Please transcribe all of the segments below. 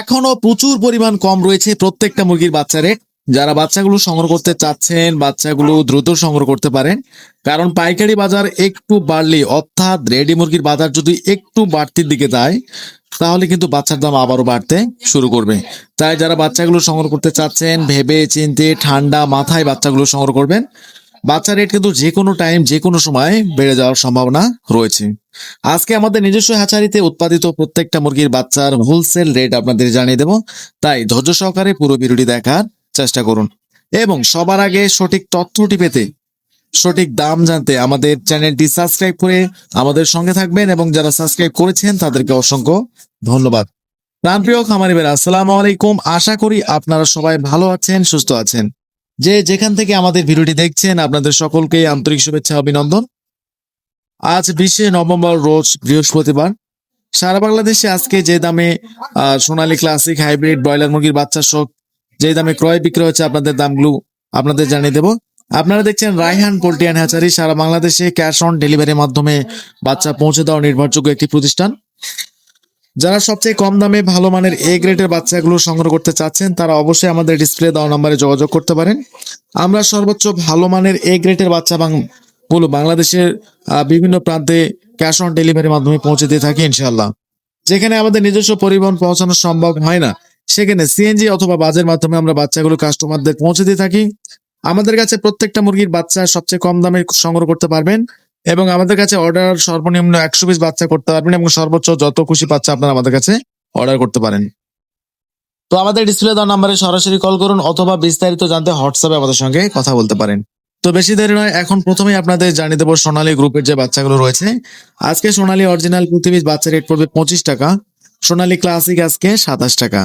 এখনও প্রচুর পরিমাণ কম রয়েছে প্রত্যেকটা মুরগির বাচ্চা রেট যারা বাচ্চাগুলো সংগ্রহ করতে চাচ্ছেন, বাচ্চাগুলো দ্রুত সংগ্রহ করতে পারেন। কারণ পাইকারি বাজার একটু বাড়লে অর্থাৎ রেডি মুরগির বাজার যদি একটু বাড়তির দিকে যায়, তাহলে কিন্তু বাচ্চার দাম আবারও বাড়তে শুরু করবে। তাই যারা বাচ্চাগুলো সংগ্রহ করতে চাচ্ছেন, ভেবে চিনতে ঠান্ডা মাথায় বাচ্চাগুলো সংগ্রহ করবেন। বাচ্চা রেট কিন্তু যে কোনো টাইম যে কোনো সময় বেড়ে যাওয়ার সম্ভাবনা রয়েছে। আজকে আমাদের নিজস্ব হ্যাচারিতে উৎপাদিত প্রত্যেকটা মুরগির বাচ্চার হোলসেল রেট আপনাদের জানিয়ে দেব। তাই ধৈর্য সহকারে পুরো ভিডিওটি দেখার চেষ্টা করুন। এবং সবার আগে সঠিক তথ্যটি পেতে, সঠিক দাম জানতে আমাদের চ্যানেলটি সাবস্ক্রাইব করে আমাদের সঙ্গে থাকবেন এবং যারা সাবস্ক্রাইব করেছেন তাদেরকে অসংখ্য ধন্যবাদ। প্রাণপ্রিয় খামারি বেরা আসসালামু আলাইকুম। আশা করি আপনারা সবাই ভালো আছেন, সুস্থ আছেন। যে যেখান থেকে আমাদের ভিডিওটি দেখছেন, আপনাদের সকলকে আন্তরিক শুভেচ্ছা, অভিনন্দন। আজ বিশে নভেম্বর রোজ বৃহস্পতিবার। সারা বাংলাদেশে আজকে যে দামে সোনালী ক্লাসিক হাইব্রিড ব্রয়লার মুরগির বাচ্চা সহ যে দামে ক্রয় বিক্রয় হচ্ছে আপনাদের দামগুলো আপনাদের জানিয়ে দেব। আপনারা দেখছেন রায়হান পোল্ট্রি অ্যান্ড হ্যাচারি। সারা বাংলাদেশে ক্যাশ অন ডেলিভারির মাধ্যমে বাচ্চা পৌঁছে দেওয়া নির্ভরযোগ্য একটি প্রতিষ্ঠান। যারা সবচেয়ে কম দামে ভালো মানের এ গ্রেডের বাচ্চাগুলো সংগ্রহ করতে চাচ্ছেন, তারা অবশ্যই আমাদের ডিসপ্লে দেওয়া নম্বরে যোগাযোগ করতে পারেন। আমরা সর্বোচ্চ ভালো মানের এ গ্রেডের বাচ্চা গুলো বাংলাদেশের বিভিন্ন প্রান্তে ক্যাশ অন ডেলিভারির মাধ্যমে পৌঁছে দিয়ে থাকি ইনশাল্লাহ যেখানে আমাদের নিজস্ব পরিবহন পৌঁছানো সম্ভব হয় না। সেখানে সিএনজি অথবা বাজের মাধ্যমে আমরা বাচ্চাগুলো কাস্টমারদের পৌঁছে দিয়ে থাকি। আমাদের কাছে প্রত্যেকটা মুরগির বাচ্চা সবচেয়ে কম দামে সংগ্রহ করতে পারবেন এবং আমাদের কাছে অর্ডার সর্বনিম্ন একশো পিস বাচ্চা করতে পারবেন এবং সর্বোচ্চ যত খুশি বাচ্চা আপনারা আমাদের কাছে অর্ডার করতে পারেন। তো আমাদের ডিসপ্লে দেওয়া নাম্বারে সরাসরি কল করুন অথবা বিস্তারিত জানতে হোয়াটসঅ্যাপে আমাদের সঙ্গে কথা বলতে পারেন। তো বেশি দেরি নয়, এখন প্রথমেই আপনাদের জানিয়ে দেবো সোনালী গ্রুপের যে বাচ্চাগুলো রয়েছে। আজকে সোনালী অরিজিনাল পিস বাচ্চা রেট পড়বে পঁচিশ টাকা, সোনালী ক্লাসিক আজকে সাতাশ টাকা,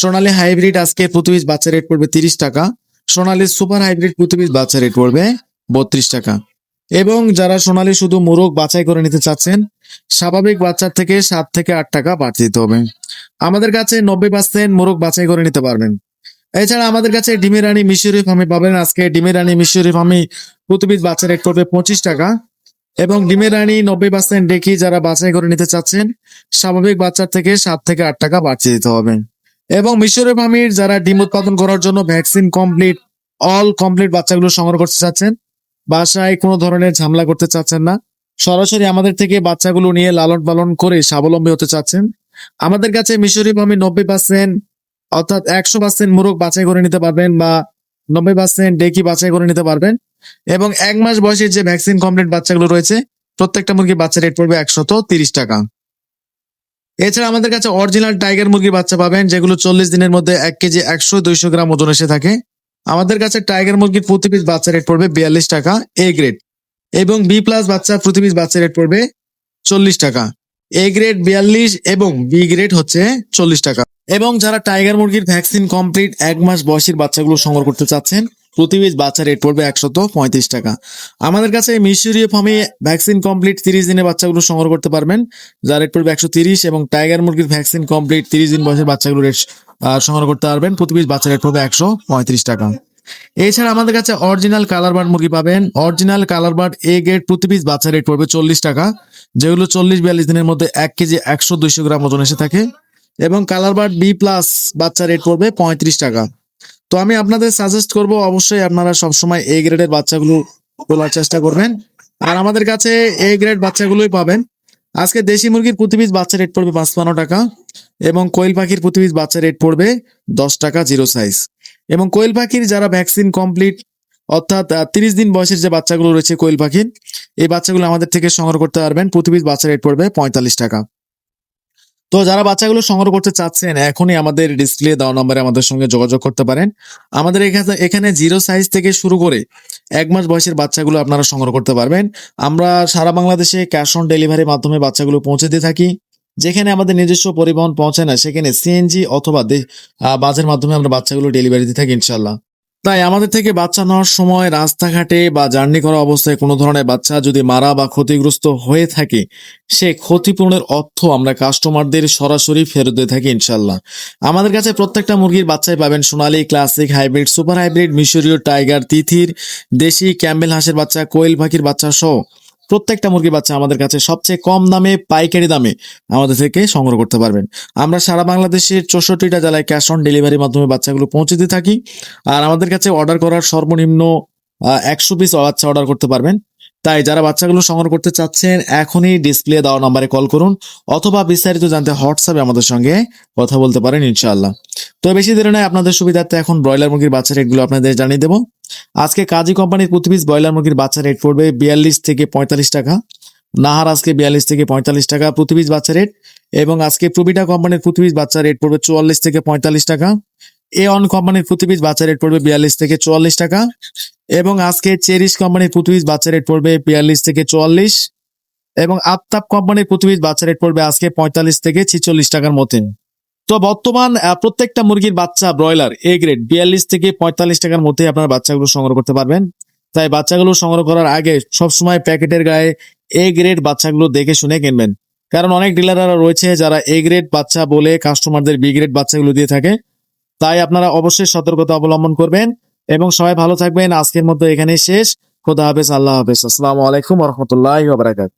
সোনালী হাইব্রিড আজকে পিস বাচ্চা রেট পড়বে তিরিশ টাকা, সোনালী সুপার হাইব্রিড পিস বাচ্চা রেট পড়বে বত্রিশ টাকা। এবং যারা সোনালী শুধু মোরগ বাছাই করে নিতে চাচ্ছেন, স্বাভাবিক বাচ্চার থেকে সাত থেকে আট টাকা বাড়তি দিতে হবে। আমাদের কাছে নব্বই পার্সেন্ট মোরগ বাছাই করে নিতে পারবেন। এছাড়া আমাদের কাছে ডিমের রানী মিশরি ফার্মে পাবেন। আজকে ডিমের রানী মিশরি ফার্মে প্রতি পিস বাচ্চা রেট করবে পঁচিশ টাকা। এবং ডিমের রানী নব্বই পার্সেন্ট ডেকি যারা বাছাই করে নিতে চাচ্ছেন, স্বাভাবিক বাচ্চার থেকে সাত থেকে আট টাকা বাড়তি দিতে হবে। এবং মিশরি ফার্মির যারা ডিম উৎপাদন করার জন্য ভ্যাকসিন কমপ্লিট, অল কমপ্লিট বাচ্চাগুলো সংগ্রহ করতে চাচ্ছেন, বাসায় কোনো ধরনের ঝামেলা করতে চাচ্ছেন না। সরাসরি আমাদের থেকে বাচ্চাগুলো নিয়ে লালন পালন করে স্বাবলম্বী হতে চাচ্ছেন। আমাদের কাছে মিশরি ফার্মে নব্বই পার্সেন্ট অর্থাৎ একশো পার্সেন্ট মোরগ বাছাই করে নিতে পারবেন বা নব্বই পার্সেন্ট ডেকি বাছাই করে নিতে পারবেন। এবং এক মাস বয়সের যে ভ্যাকসিন কমপ্লিট বাচ্চাগুলো রয়েছে, প্রত্যেকটা মুরগির বাচ্চা রেট পড়বে একশত তিরিশ টাকা। এছাড়া আমাদের কাছে অরিজিনাল টাইগার মুরগির বাচ্চা পাবেন, যেগুলো চল্লিশ দিনের মধ্যে এক কেজি একশো দুইশো গ্রাম ওজন এসে থাকে। আমাদের কাছে টাইগার মুরগির প্রতি পিস বাচ্চা রেট পড়বে বিয়াল্লিশ টাকা এ গ্রেড এবং বি প্লাস বাচ্চা প্রতি পিস বাচ্চা রেট পড়বে চল্লিশ টাকা। এ গ্রেড বিয়াল্লিশ এবং বি গ্রেড হচ্ছে চল্লিশ টাকা। এবং যারা টাইগার মুরগির ভ্যাকসিন কমপ্লিট এক মাস বয়সের বাচ্চাগুলো সংগ্রহ করতে চাচ্ছেন, প্রতি পিস বাচ্চা রেট পড়বে একশত পঁয়ত্রিশ টাকা। আমাদের কাছে মিশরীয় ফার্মে ভ্যাকসিন কমপ্লিট তিরিশ দিনের বাচ্চাগুলো সংগ্রহ করতে পারবেন, যার রেট পড়বে একশো তিরিশ এবং টাইগার মুরগির ভ্যাকসিন কমপ্লিট তিরিশ দিন বয়সের বাচ্চাগুলো রেট সংগ্রহ করতে পারবেন, প্রতি পিস বাচ্চা রেট পড়বে একশো পঁয়ত্রিশ টাকা। এছাড়া আমাদের কাছে অরিজিনাল কালার বার্ড মুরগি পাবেন। Original colour bird A grade প্রতি পিস বাচ্চা রেট পড়বে চল্লিশ টাকা। যেগুলো চল্লিশ বিয়াল্লিশ দিনের মধ্যে এক কেজি একশো দুইশো গ্রাম ওজন এসে থাকে। এবং কালার বার্ড বি প্লাস বাচ্চা রেট পড়বে পঁয়ত্রিশ টাকা। তো আমি আপনাদের সাজেস্ট করব, অবশ্যই আপনারা সবসময় এ গ্রেডের বাচ্চাগুলো তোলার চেষ্টা করবেন। আর আমাদের কাছে এ গ্রেড বাচ্চাগুলোই পাবেন। আজকে দেশি মুরগির প্রতি পিস বাচ্চা রেট পড়বে পাঁচপান্ন টাকা এবং কোয়েল পাখির প্রতি পিস বাচ্চা রেট পড়বে দশ টাকা জিরো সাইজ এবং কোয়েল পাখির যারা ভ্যাকসিন কমপ্লিট অর্থাৎ তিরিশ দিন বয়সের যে বাচ্চাগুলো রয়েছে কোয়েল পাখির, এই বাচ্চাগুলো আমাদের থেকে সংগ্রহ করতে পারবেন। প্রতি পিস বাচ্চা রেট পড়বে পঁয়তাল্লিশ টাকা। তো যারা বাচ্চাগুলো সংগ্রহ করতে চাচ্ছেন, এখনই আমাদের ডিসপ্লে দেওয়া নম্বরে আমাদের সঙ্গে যোগাযোগ করতে পারেন। আমাদের এখানে এখানে জিরো সাইজ থেকে শুরু করে এক মাস বয়সের বাচ্চাগুলো আপনারা সংগ্রহ করতে পারবেন। আমরা সারা বাংলাদেশে ক্যাশ অন ডেলিভারির মাধ্যমে বাচ্চাগুলো পৌঁছে দিয়ে থাকি। যেখানে আমাদের নিজস্ব পরিবহন পৌঁছে না, সেখানে সিএনজি অথবা বাসের মাধ্যমে আমরা বাচ্চাগুলো ডেলিভারি দিয়ে থাকি ইনশাল্লাহ তাই আমাদের থেকে বাচ্চা নেওয়ার সময় রাস্তাঘাটে বা জার্নি করা অবস্থায় কোনো ধরনের বাচ্চা যদি মারা বা ক্ষতিগ্রস্ত হয়ে থাকে, সে ক্ষতিপূরণের অর্থ আমরা কাস্টমারদের সরাসরি ফেরত দিয়ে থাকি ইনশাল্লাহ আমাদের কাছে প্রত্যেকটা মুরগির বাচ্চাই পাবেন Sonali, classic, hybrid, super hybrid, মিশরীয়, টাইগার, তিথির, দেশি, ক্যাম্বেল হাঁসের বাচ্চা, কোয়েল পাখির বাচ্চা সহ। প্রত্যেকটা মুরগির বাচ্চা আমাদের কাছে সবচেয়ে কম দামে, পাইকারি দামে আমাদের থেকে সংগ্রহ করতে পারবেন। আমরা সারা বাংলাদেশের চৌষট্টিটা জেলায় ক্যাশ অন ডেলিভারির মাধ্যমে বাচ্চাগুলো পৌঁছে দিয়ে থাকি। আর আমাদের কাছে অর্ডার করার সর্বনিম্ন একশো পিস বাচ্চা অর্ডার করতে পারবেন। তাই যারা বাচ্চাগুলো সংগ্রহ করতে চাচ্ছেন, এখনই ডিসপ্লে দেওয়া নম্বরে কল করুন অথবা বিস্তারিত জানতে হোয়াটসঅ্যাপে আমাদের সঙ্গে কথা বলতে পারেন ইনশাআল্লাহ। তো বেশি দেরি নয়, আপনাদের সুবিধার্থে এখন ব্রয়লার মুরগির বাচ্চা রেটগুলো আপনাদের জানিয়ে দেবো। আজকে কাজী কোম্পানির প্রতি পিস ব্রয়লার মুরগির বাচ্চা রেট পড়বে বিয়াল্লিশ থেকে পঁয়তাল্লিশ টাকা। নাহার আজকে বিয়াল্লিশ থেকে পঁয়তাল্লিশ টাকা প্রতি পিস বাচ্চা রেট এবং আজকে প্রবিটা কোম্পানির প্রতি পিস বাচ্চা রেট পড়বে চুয়াল্লিশ থেকে পঁয়তাল্লিশ টাকা। এ অন কোম্পানির প্রতি পিস বাচ্চা রেট পড়বে বিয়াল্লিশ থেকে চুয়াল্লিশ টাকা। এবং আজকে চেরিশ কোম্পানির প্রতি বাচ্চা রেট পড়বে বিয়াল্লিশ থেকে চুয়াল্লিশ এবং আফতাব কোম্পানির প্রতি বাচ্চা রেট পড়বে আজকে পঁয়তাল্লিশ থেকে ছিচল্লিশ টাকার মধ্যে। তো বর্তমান প্রত্যেকটা মুরগির বাচ্চা ব্রয়লার এ গ্রেড বিয়াল্লিশ থেকে পঁয়তাল্লিশ টাকার মধ্যে আপনার বাচ্চাগুলো সংগ্রহ করতে পারবেন। তাই বাচ্চাগুলো সংগ্রহ করার আগে সবসময় প্যাকেটের গায়ে এ গ্রেড বাচ্চাগুলো দেখে শুনে কিনবেন। কারণ অনেক ডিলাররা রয়েছে যারা এ গ্রেড বাচ্চা বলে কাস্টমারদের বি গ্রেড বাচ্চাগুলো দিয়ে থাকে। তাই আপনারা অবশ্যই সতর্কতা অবলম্বন করবেন। এবং সবাই ভালো থাকবেন। আজকের মতো এখানে শেষ। খোদা হাফেজ, আল্লাহ হাফেজ। আসসালামু আলাইকুম রহমতুল্লাহ বারাকাত